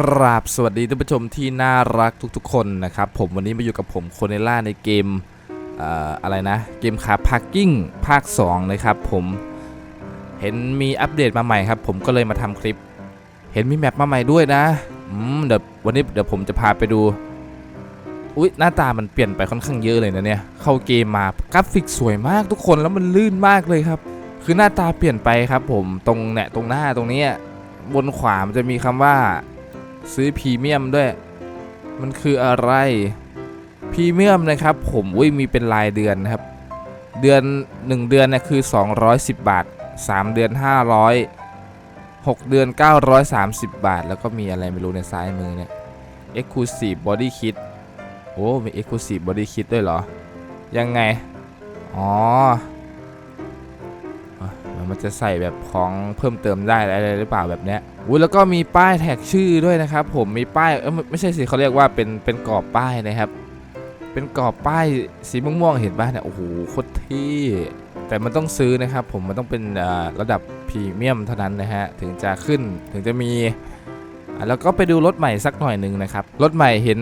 กราบสวัสดีท่านผู้ชมที่น่ารักทุกๆ คนนะครับผมวันนี้มาอยู่กับผมโคเนล่าในเกมเอออะไรนะ เกมคาพาร์กิ้งภาค 2 นะครับผมเห็นมีอัปเดตมาใหม่ครับ ผมก็เลยมาทำคลิป เห็นมีแมปมาใหม่ด้วยนะอืมเดี๋ยววันนี้เดี๋ยวผมจะพาไปดูอุ๊ยหน้าตามันเปลี่ยนไปค่อนข้างเยอะเลยนะเนี่ย เข้าเกมมากราฟิกสวยมากทุกคนแล้วมันลื่นมากเลยครับ คือหน้าตาเปลี่ยนไปครับ ผมตรงเนี่ยตรงหน้าตรงนี้บนขวามันจะมีคำว่า ซื้อพรีเมียมด้วย มันคืออะไรพรีเมียมนะครับ ผมอุ้ยมีเป็นรายเดือนนะครับ เดือน 1 เดือนเนี่ยคือ 210 บาท 3 เดือน 500 6 เดือน 930 บาท แล้วก็มีอะไรไม่รู้ในซ้ายมือเนี่ย Exclusive Body Kit โอ้ มี Exclusive Body Kit ด้วยเหรอ ยังไง อ๋อ มันจะใส่แบบของเพิ่มเติมได้อะไรหรือเปล่าแบบเนี้ยอุ้ยแล้วก็มีป้ายแท็กชื่อด้วยนะครับ ผมมีป้ายเออไม่ใช่สิเขาเรียกว่าเป็นเป็นกรอบป้ายนะครับ เป็นกรอบป้ายสีม่วงๆเห็นป่ะเนี่ยโอ้โหโคตรเท่แต่มันต้องซื้อนะครับ ผมมันต้องเป็นระดับพรีเมียมเท่านั้นนะฮะถึงจะขึ้นถึงจะมีะแล้วก็ไปดูรถใหม่สักหน่อยหนึ่งนะครับ รถใหม่เห็น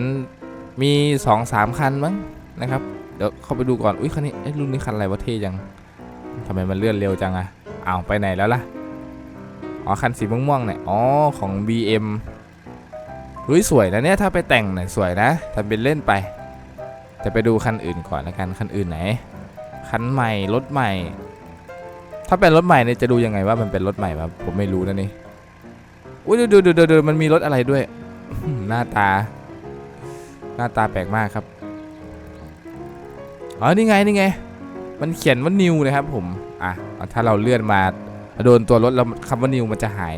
มี2อสามคันมั้งนะครับ เดี๋ยวเข้าไปดูก่อน อุ้ยคันนี้เอ้รุ่นนี้คันอะไรวะเท่จังทำไมมันเลื่อนเร็วจังอะ อ้าวไปไหนแล้วล่ะ อ๋อ คันสีม่วงๆเนี่ย อ๋อ ของ BM เฮ้ยสวยนะเนี่ยถ้าไปแต่งเนี่ยสวยนะทำเป็นเล่นไป แต่ไปดูคันอื่นก่อนละกัน คันอื่นไหน คันใหม่ รถใหม่ ถ้าเป็นรถใหม่เนี่ยจะดูยังไงว่ามันเป็นรถใหม่วะผมไม่รู้นะนี่ อุ้ยดูดูดูดูดูมันมีรถอะไรด้วย หน้าตา หน้าตาแปลกมากครับ อ๋อ นี่ไง นี่ไง มันเขียนว่านิวนะครับผมอะถ้าเราเลื่อนมาโดนตัวรถแล้วคำว่านิวมันจะหาย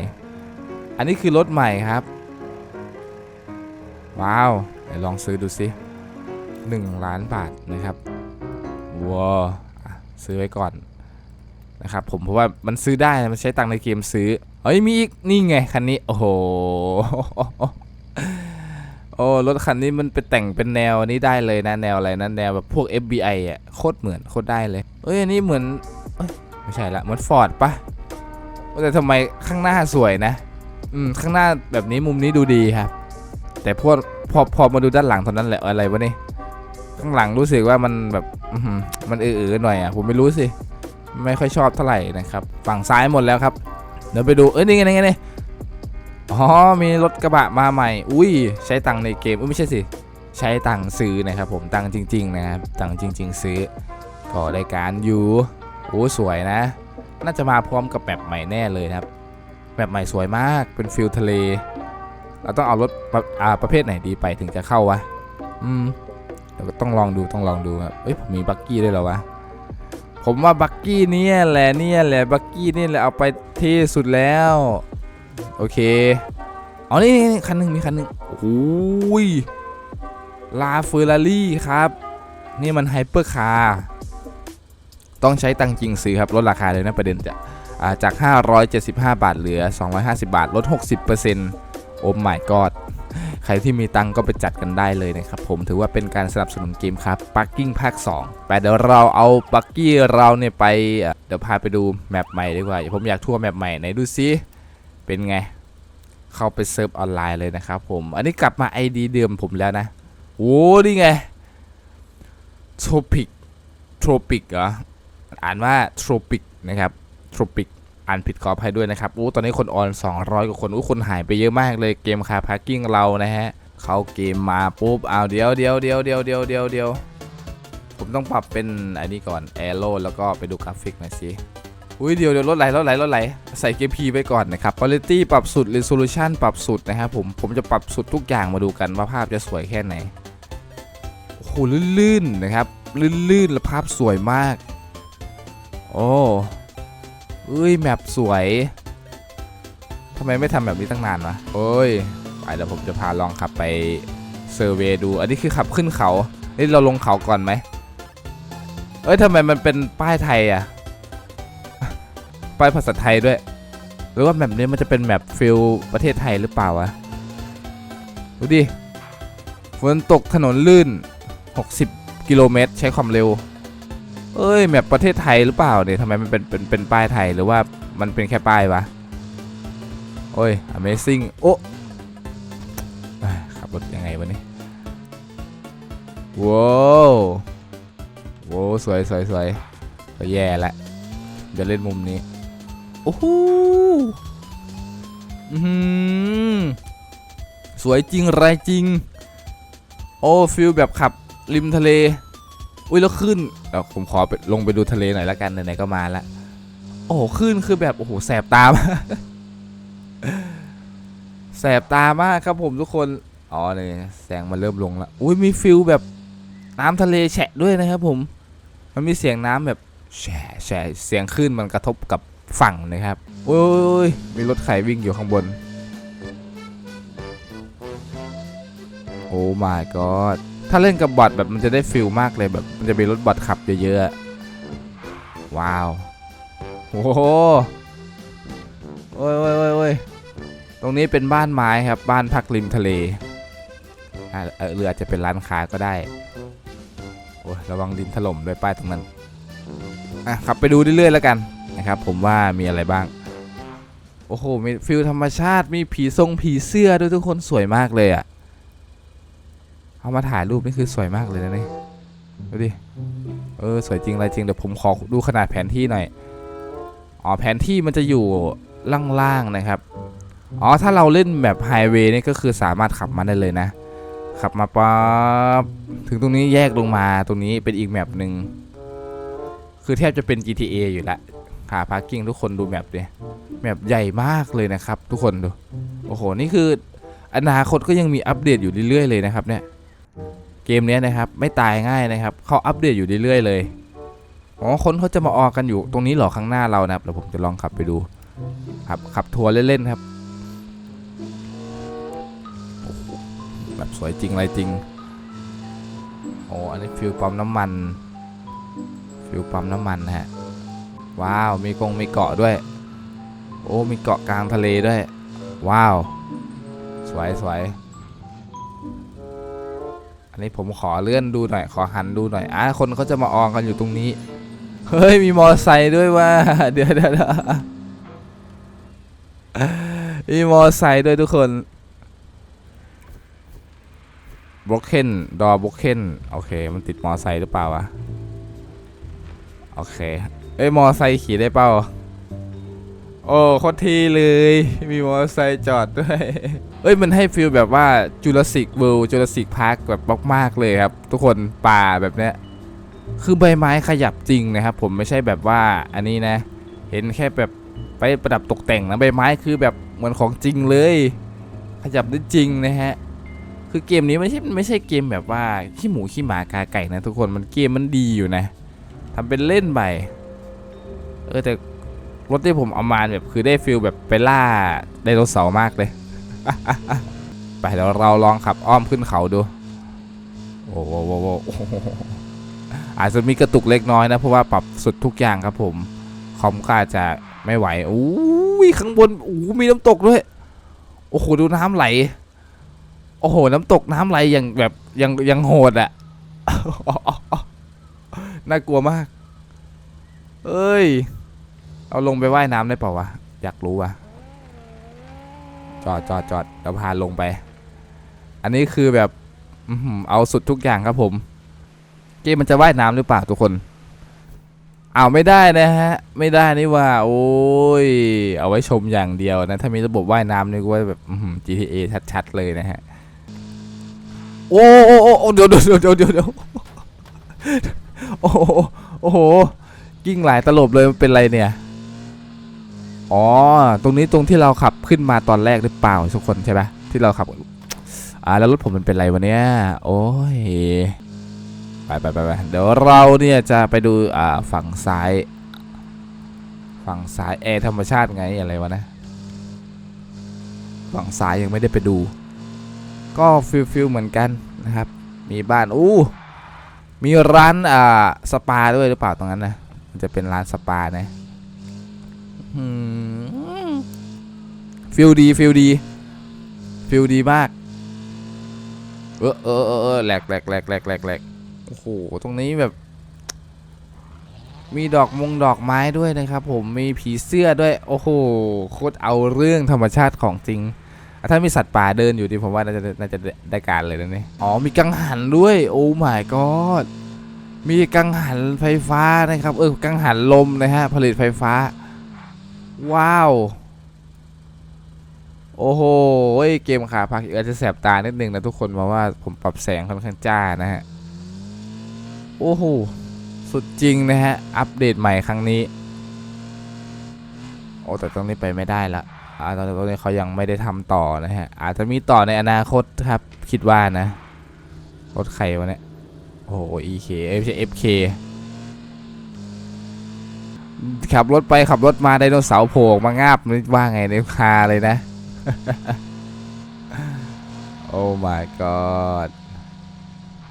อันนี้คือรถใหม่ครับ ว้าวลองซื้อดูสิ1ล้านบาทนะครับว้าวซื้อไว้ก่อนนะครับผมเพราะว่ามันซื้อได้มันใช้ตังค์ในเกมซื้อเฮ้ยมีอีกนี่ไงคันนี้โอ้โหโอ้รถคันนี้มันไปแต่งเป็นแนวนี้ได้เลยนะแนวอะไรนะแนวแบบพวก FBI อะโคตรเหมือนโคตรได้เลยเอ้ยอันนี้เหมือน ไม่ใช่ละมือนฟอร์ดปะแต่ทำไมข้างหน้าสวยนะ อืมข้างหน้าแบบนี้มุมนี้ดูดีครับ แต่พวกพอพอมาดูด้านหลังเท่านั้นแหละอะไรวะนี่ข้างหลังรู้สึกว่ามันแบบอื้อหือมันเออๆหน่อยอะผมไม่รู้สิ ไม่ค่อยชอบเท่าไหร่นะครับ ฝั่งซ้ายหมดแล้วครับ เดี๋ยวไปดูเอ้ยนี่ไงนี่ไงนี่อ๋อมีรถกระบะมาใหม่ อุ้ยใช้ตังค์ในเกมอุ้ยไม่ใช่สิใช้ตังค์ซื้อนะครับผมตังค์จริง ๆ นะครับตังค์จริง ๆ ซื้อก็ได้การอยู่ โอ้สวยนะ น่าจะมาพร้อมกับแบบใหม่แน่เลยครับ แบบใหม่สวยมากเป็นฟิลทะเล เราต้องเอารถประอาประเภทไหนดีไปถึงจะเข้าวะ อืมเดี๋ยวก็ต้องลองดูต้องลองดูครับเอ้ยผมมีบักกี้ด้วยเหรอวะผมว่าบักกี้เนี่ยแหละเนี่ยแหละบักกี้นี่แหละเอาไปที่สุดแล้ว โอเคอ๋อนี่นี่นี่คันหนึ่งมีคันหนึ่งโอ้ยลาเฟอร์รารี่ครับ นี่มันไฮเปอร์คาร์ ต้องใช้ตังจริงซื้อครับ ลดราคาเลยนะประเด็นจะาจาก 575 บาทเหลือ 250 บาท ลด 60%โอ้ my god ใครที่มีตังก็ไปจัดกันได้เลยนะครับ ผมถือว่าเป็นการสนับสนุนเกมครับปักกิ้งภาค 2 แต่เดี๋ยวเราเอาปักกี้เราเนี่ยไป เดี๋ยวพาไปดูแมปใหม่ดีกว่า ผมอยากทัวร์แมปใหม่ไหนดูซิ เป็นไง เข้าไปเซิร์ฟออนไลน์เลยนะครับผม อันนี้กลับมา ID เดิมผมแล้วนะ โอ้นี่ไง Tropic Tropic เหรอ อ่านว่า Tropic นะครับ Tropic อ่านผิดขออภัยด้วยนะครับอู้ตอนนี้คนออน 200 กว่าคนอู้คนหายไปเยอะมากเลยเกมคาพาร์กิ้งเรานะฮะ เข้าเกมมาปุ๊บเอาวเดียวเดียวเดียวเดียวเดียวเดียวเดียวผมต้องปรับเป็นอันนี้ก่อน Aero แล้วก็ไปดูกราฟิกหน่อยสิอุ้ยเดี๋ยวเดี๋ยวรถไหลรถไหลรถไหลใส่ GP ไว้ก่อนนะครับ Quality ปรับสุด Resolution ปรับสุดนะครับผมผมจะปรับสุดทุกอย่างมาดูกันว่าภาพจะสวยแค่ไหนโอ้โหลื่นๆนะครับลื่นๆและภาพสวยมาก โอ้เอ้ยแมปสวยทำไมไม่ทำแบบนี้ตั้งนานวะโอ้ยไปเดี๋ยวผมจะพาลองขับไปเซอร์เวดู อันนี้คือขับขึ้นเขาเฮ้ยเราลงเขาก่อนไหมเอ้ยทำไมมันเป็นป้ายไทยอะ ป้ายภาษาไทยด้วย หรือว่าแมปนี้มันจะเป็นแมปฟิลประเทศไทยหรือเปล่าวะ ดูดิ ฝนตกถนนลื่น 60 กิโลเมตร ใช้ความเร็ว เอ้ยแมปประเทศไทยหรือเปล่าเนี่ยทำไมมันเป็นเป็นเป็นป้ายไทยหรือว่ามันเป็นแค่ป้ายวะโอ้ย Amazing โอ้ขับรถยังไงวะนี่ว้าวว้าวสวยสวยสวยก็แย่ละเดี๋ยวเล่นมุมนี้โอ้โหอื้อหือสวยจริงไรจริง โอ้ฟิลแบบขับริมทะเล อุ้ยแล้วขึ้นเดี๋ยวผมขอไปลงไปดูทะเลหน่อยละกันไหนๆก็มาละโอ้โหขึ้นคือแบบโอ้โหแสบตาม แสบตามากครับผมทุกคนอ๋อเนี่ยแสงมันเริ่มลงละอุ้ยมีฟิลแบบน้ำทะเลแฉะด้วยนะครับผม มันมีเสียงน้ำแบบแฉะแฉะเสียงคลื่นมันกระทบกับฝั่งนะครับโอ้ยมีรถไถวิ่งอยู่ข้างบน โอ้ my god ถ้าเล่นกับบอทแบบมันจะได้ฟิลมากเลยแบบมันจะมีรถบอทขับเยอะๆ ว้าวโอ้โหโอ้ยโอ้ยโอ้ยโอ้ยตรงนี้เป็นบ้านไม้ครับ บ้านพักริมทะเลเออเรืออาจจะเป็นร้านค้าก็ได้ โอ้ยระวังดินถล่มด้วยป้ายตรงนั้น อะขับไปดูเรื่อยๆแล้วกันนะครับ ผมว่ามีอะไรบ้าง โอ้โหมีฟิลธรรมชาติมีผีทรงผีเสื้อด้วยทุกคนสวยมากเลยอะ เอามาถ่ายรูปนี่คือสวยมากเลยนะนี่ดูดิ เออสวยจริงอะไรจริงเดี๋ยวผมขอดูขนาดแผนที่หน่อย อ๋อแผนที่มันจะอยู่ล่างๆนะครับ อ๋อถ้าเราเล่นแบบไฮเวย์นี่ก็คือสามารถขับมาได้เลยนะ ขับมาปั๊บถึงตรงนี้แยกลงมาตรงนี้เป็นอีกแมปหนึ่งคือแทบจะเป็น GTA อยู่ละหาพาร์กิ้งทุกคนดูแมปดิแมปใหญ่มากเลยนะครับ ทุกคนดู โอ้โห นี่คืออนาคตก็ยังมีอัปเดตอยู่เรื่อยๆเลยนะครับเนี่ย เกมนี้นะครับไม่ตายง่ายนะครับเขาอัปเดตอยู่เรื่อยๆเลยอ๋อคนเขาจะมาออกกันอยู่ตรงนี้หรอข้างหน้าเรานะครับเดี๋ยวผมจะลองขับไปดูครับขับทัวร์เล่นๆครับแบบสวยจริงอะไรจริงโอ้อันนี้ฟิวปั๊มน้ำมัน ฟิวปั๊มน้ำมันฮะว้าวมีกงมีเกาะด้วย โอ้มีเกาะกลางทะเลด้วย ว้าว สวยสวย นนี้ผมขอเลื่อนดูหน่อยขอหันดูหน่อยอะคนเขาจะมาอองกันอยู่ตรงนี้ เฮ้ยมีมอเตอร์ไซค์ด้วยว่าเดี๋ยวเดี๋ยวมีมอเตอร์ไซค์ด้วยทุกคนบล็อกเคนดอบล็อกเคนโอเค มันติดมอเตอร์ไซค์หรือเปล่าวะ โอเค เอ้ย มอไซค์ขี่ได้เปล่า โอ้โคตรทีเลย มีมอเตอร์ไซค์จอดด้วย เอ้ยมันให้ฟีลแบบว่าจูราสสิกเวิลด์จูราสสิกพาร์คแบบมากๆเลยครับ ทุกคนป่าแบบเนี้ยคือใบไม้ขยับจริงนะครับ ผมไม่ใช่แบบว่าอันนี้นะ เห็นแค่แบบไปประดับตกแต่งนะใบไม้คือแบบเหมือนของจริงเลย ขยับได้จริงนะฮะคือเกมนี้ไม่ใช่ไม่ใช่เกมแบบว่าขี้หมูขี้หมากาไก่นะทุกคนมันเกมมันดีอยู่นะทำเป็นเล่นไปเออแต่ รถที่ผมเอามาแบบคือได้ฟิลแบบไปล่าไดโนเสาร์มากเลย ไปเดี๋ยวเราลองขับอ้อมขึ้นเขาดู โอ้โหอาจจะมีกระตุกเล็กน้อยนะเพราะว่าปรับสุดทุกอย่างครับผม คอมก็อาจะไม่ไหวอู้ยข้างบนอู้มีน้ำตกด้วย โอ้โหดูน้ำไหล โอ้โห น้ำตกน้ำไหลอย่างแบบยังยังโหดอะน่ากลัวมาก เอ้ย เอาลงไปว่ายน้ำได้เปล่าวะ อยากรู้วะจอดจอดจอดเราพาลงไป อันนี้คือแบบเอาสุดทุกอย่างครับผม เกมมันจะว่ายน้ำหรือเปล่าทุกคนเอาไม่ได้นะฮะ ไม่ได้นี่ว่า โอ้ย เอาไว้ชมอย่างเดียวนะ ถ้ามีระบบว่ายน้ำนี่ก็แบบ GTA ชัดๆเลยนะฮะ โอ้โอ้โอ้โอ้เดี๋ยวเดี๋ยวเดี๋ยวเดี๋ยวเดี๋ยวโอ้โหโอ้โหกิ้งหลายตลบเลยมันเป็นไรเนี่ย อ๋อ ตรงนี้ตรงที่เราขับขึ้นมาตอนแรกหรือเปล่าทุกคนใช่ปะที่เราขับ อ่าแล้วรถผมมันเป็นไรวะเนี่ยโอ้ยไปไปไปเดี๋ยวเราเนี่ยจะไปดูอ่าฝั่งซ้าย ฝั่งซ้ายแอร์ธรรมชาติไงอะไรวะนะ ฝั่งซ้ายยังไม่ได้ไปดู ก็ฟิลฟิลเหมือนกันนะครับ มีบ้านอู้มีร้านอ่าสปาด้วยหรือเปล่าตรงนั้นนะมันจะเป็นร้านสปานะ ฟิลดีฟิลดีฟิลดีมาก เออเออเออแหลกแหลกแหลกแหลกแหลกแหลกโอ้โห ตรงนี้แบบ มีดอกมงดอกไม้ด้วยนะครับ ผมมีผีเสื้อด้วย โอ้โห โคตรเอาเรื่องธรรมชาติของจริง ถ้ามีสัตว์ป่าเดินอยู่ดีผมว่าน่าจะน่าจะได้การเลยนะเนี่ยอ๋อ มีกังหันด้วย โอ้ my god มีกังหันไฟฟ้านะครับ เออ กังหันลมนะฮะ ผลิตไฟฟ้า ว้าว โอ้โหเอ้ยเกมขาพักอาจจะแสบตานิดนึงนะทุกคนเพราะว่าผมปรับแสงค่อนข้างจ้านะฮะ โอ้โห สุดจริงนะฮะ อัปเดตใหม่ครั้งนี้ โอ้แต่ตรงนี้ไปไม่ได้ละอ่าตอนนี้ตรงนี้เขายังไม่ได้ทำต่อนะฮะ อาจจะมีต่อในอนาคตครับ คิดว่านะรถใครวะเนี่ย โอ้โห EK เอ้ยไม่ใช่ FK ขับรถไปขับรถมาไดโนเสาร์โผล่มางาบนี่ว่าไงในคาเลยนะ โอ้ my god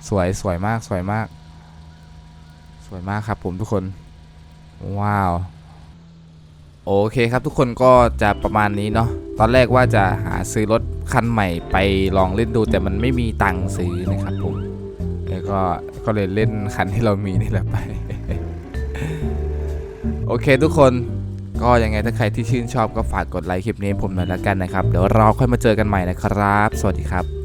สวยสวยมากสวยมาก สวยมากครับผมทุกคน ว้าว โอเคครับทุกคนก็จะประมาณนี้เนาะตอนแรกว่าจะหาซื้อรถคันใหม่ไปลองเล่นดูแต่มันไม่มีตังค์ซื้อนะครับผมแล้วก็ก็เลยเล่นคันที่เรามีนี่แหละไป โอเคทุกคนก็ยังไงถ้าใครที่ชื่นชอบก็ฝากกดไลค์คลิปนี้ผมหน่อยละกันนะครับ เดี๋ยวเราค่อยมาเจอกันใหม่นะครับ สวัสดีครับ